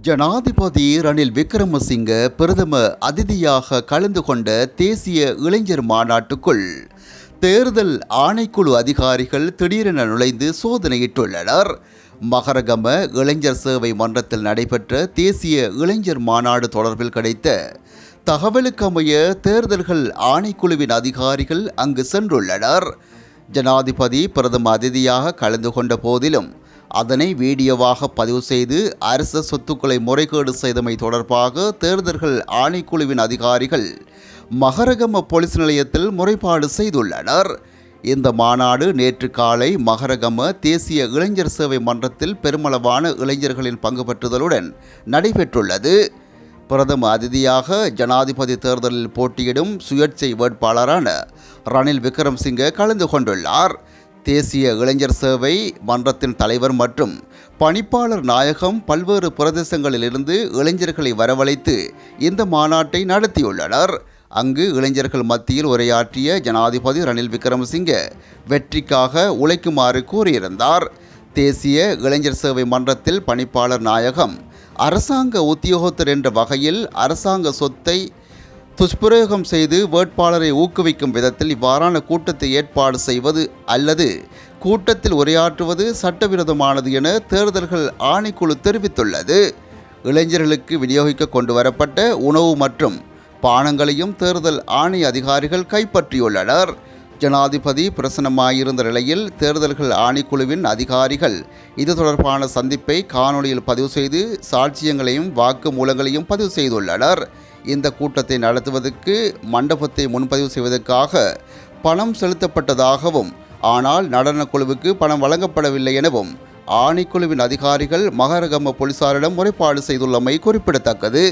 ஜனாதிபதி ரணில் விக்ரமசிங்க பிரதம அதிதியாக கலந்து கொண்ட தேசிய இளைஞர் மாநாட்டுக்குள் தேர்தல் ஆணைக்குழு அதிகாரிகள் திடீரென நுழைந்து சோதனையிட்டுள்ளனர். மகரகம இளைஞர் சேவை மன்றத்தில் நடைபெற்ற தேசிய இளைஞர் மாநாடு தொடர்பில் கிடைத்த தகவலுக்கமைய தேர்தல்கள் ஆணைக்குழுவின் அதிகாரிகள் அங்கு சென்றுள்ளனர். ஜனாதிபதி பிரதம அதிதியாக கலந்து கொண்ட போதிலும் அதனை வீடியோவாக பதிவு செய்து அரச சொத்துக்களை முறைகேடு செய்தமை தொடர்பாக தேர்தல்கள் ஆணைக்குழுவின் அதிகாரிகள் மகரகம போலீஸ் நிலையத்தில் முறைப்பாடு செய்துள்ளனர். இந்த மாநாடு நேற்று காலை மகரகம தேசிய இளைஞர் சேவை மன்றத்தில் பெருமளவான இளைஞர்களின் பங்கு பெற்றுதலுடன் நடைபெற்றுள்ளது. பிரதம அதிதியாக ஜனாதிபதி தேர்தலில் போட்டியிடும் சுயேட்சை வேட்பாளரான ரணில் விக்ரம்சிங்கே கலந்து கொண்டுள்ளார். தேசிய இளைஞர் சேவை மன்றத்தின் தலைவர் மற்றும் பணிப்பாளர் நாயகம் பல்வேறு பிரதேசங்களிலிருந்து இளைஞர்களை வரவழைத்து இந்த மாநாட்டை நடத்தியுள்ளனர். அங்கு இளைஞர்கள் மத்தியில் உரையாற்றிய ஜனாதிபதி ரணில் விக்ரமசிங்கே வெற்றிக்காக உழைக்குமாறு கூறியிருந்தார். தேசிய இளைஞர் சேவை மன்றத்தில் பணிப்பாளர் நாயகம் அரசாங்க உத்தியோகத்தர் என்ற வகையில் அரசாங்க சொத்தை துஷ்பிரயோகம் செய்து வேட்பாளரை ஊக்குவிக்கும் விதத்தில் இவ்வாறான கூட்டத்தை ஏற்பாடு செய்வது அல்லது கூட்டத்தில் உரையாற்றுவது சட்டவிரோதமானது என தேர்தல்கள் ஆணைக்குழு தெரிவித்துள்ளது. இளைஞர்களுக்கு விநியோகிக்க கொண்டு வரப்பட்ட உணவு மற்றும் பானங்களையும் தேர்தல் ஆணைய அதிகாரிகள் கைப்பற்றியுள்ளனர். ஜனாதிபதி பிரசனமாயிருந்த நிலையில் தேர்தல்கள் ஆணைக்குழுவின் அதிகாரிகள் இது தொடர்பான சந்திப்பை காணொளியில் பதிவு செய்து சாட்சியங்களையும் வாக்கு மூலங்களையும் பதிவு செய்துள்ளனர். இந்த கூட்டத்தை நடத்துவதற்கு மண்டபத்தை முன்பதிவு செய்வதற்காக பணம் செலுத்தப்பட்டதாகவும் ஆனால் நடனக்குழுவுக்கு பணம் வழங்கப்படவில்லை எனவும் ஆணைக்குழுவின் அதிகாரிகள் மகரகம போலீசாரிடம் முறைப்பாடு செய்துள்ளமை குறிப்பிடத்தக்கது.